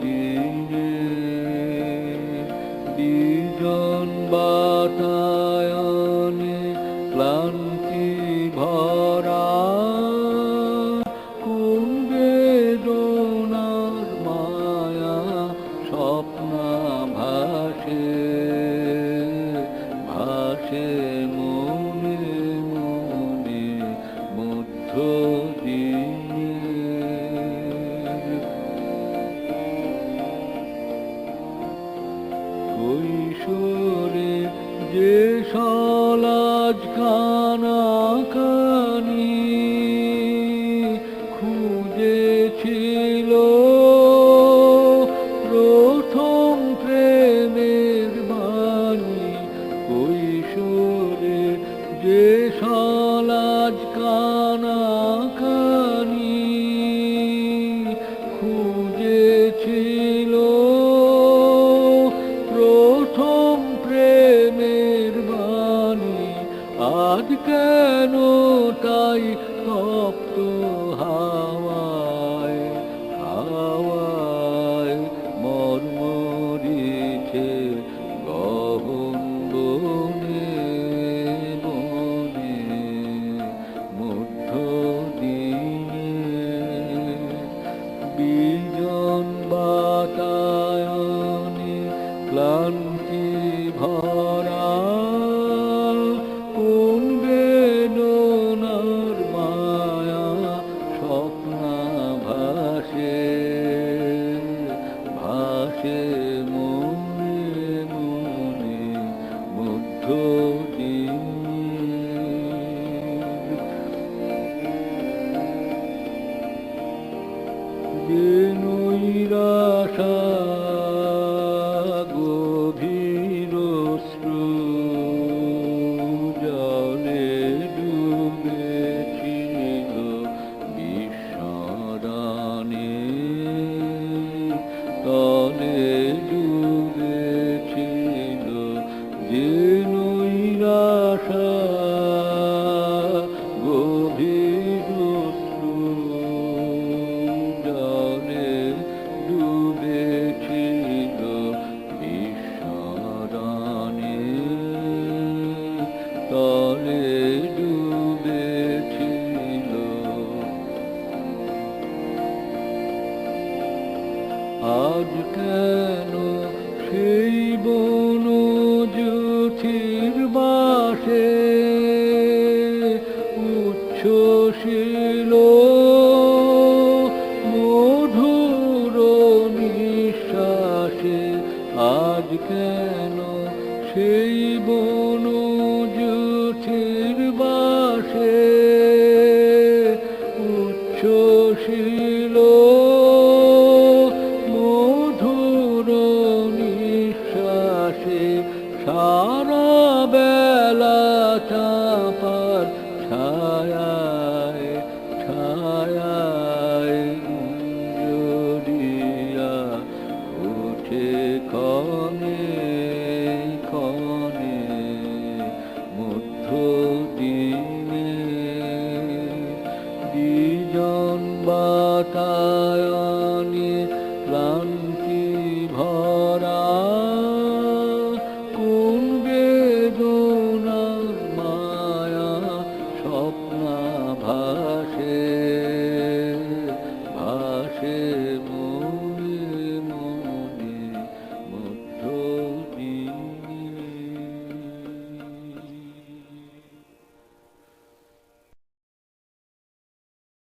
দিনে দুজন বাতায়নে ক্লান্তি ভরা কুম্ভে দোনার মায়া স্বপ্ন ভাসে ভাসে সলাজ কানা কানি খুঁজেছিল প্রথম প্রেমের বাণী কৈশোরে যে সলাজ কানা তাই তপ্ত হাওয়ায় হাওয়ায় মর্মরিছে গহন বনে বনে মধ্য দিনে। বিজন বাতায়নে ক্লান্তি ভরা মধ্য দিনে আজ কেন সেই বন জ্যোতির বাসে? উচ্ছ্বসিল মধুর নিঃশ্বাসে আজ কেন সেই বন aka